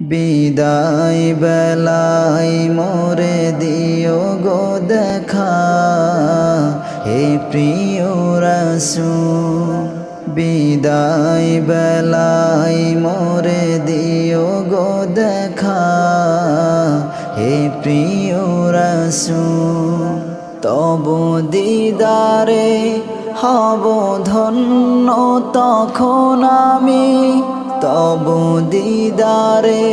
বিদায় বেলায় মোরে দিও গো দেখা। হে প্রিয় রসুল, বিদায় বেলায় মোরে দিও গো দেখা। হে প্রিয় রসুল, তব দিদারে হব ধন্য, তখন আমি তব দিদারে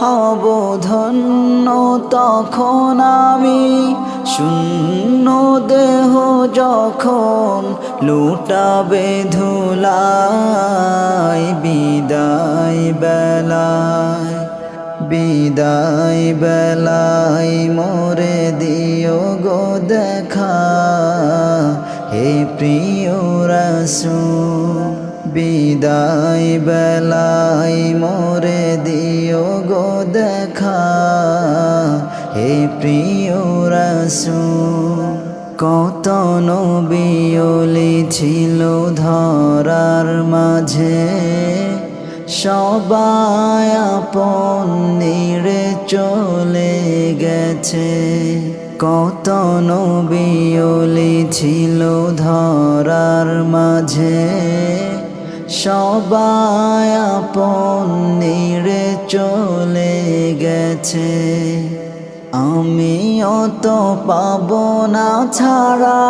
হব ধন্য তখন আমি। শূন্য দেহ যখন লুটাবে ধুলাই, বিদায় বেলায় বিদায় বেলায় মোরে দিও গো দেখা। হে প্রিয় রসুল বিদায় বেলায় মোরে দিও গো দেখা। হে প্রিয় রসুল, কত নবিয়লি ছিল ধরার মাঝে। সবাই আপন নিড়ে চলে গেছে। কত নবিয়লি ছিল ধরার মাঝে। সবাই আপন নিড়ে চলে গেছে। আমি অত পাব না ছাড়া।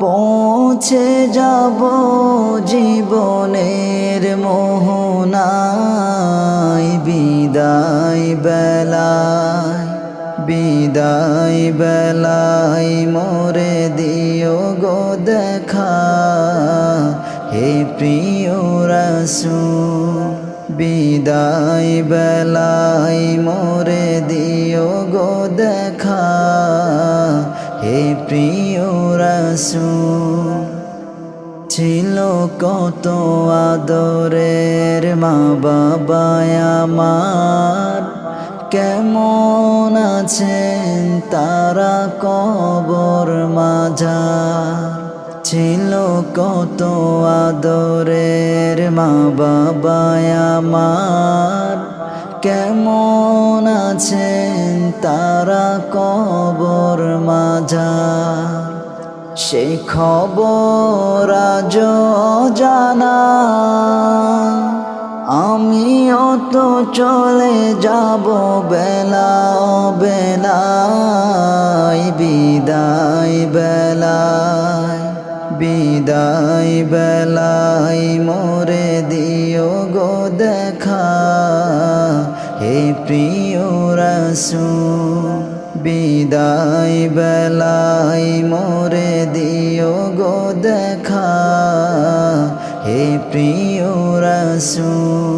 পৌঁছে যাব জীবনের মোহনায় বেলায় মোরে দিও গো দেখা। হে প্রিয় রসুল, বিদায় বেলায় মোরে দিও গো দেখা। হে প্রিয় রসুল, ছিল কত আদরের মা বাবা আমার। কেমন আছেন তারা কবর মাজা ছিল কত আদরের মা বাবা আমার। কেমন আছেন তারা কবর মাজা সে খবর জানা। চলে যাব বেলা বেলায়, বিদায় বেলায় বিদায় বেলায় মোরে দিও গো দেখা। হে প্রিয় রসুল, বিদায় বেলায় মোরে দিও গো দেখা। হে প্রিয় রসুল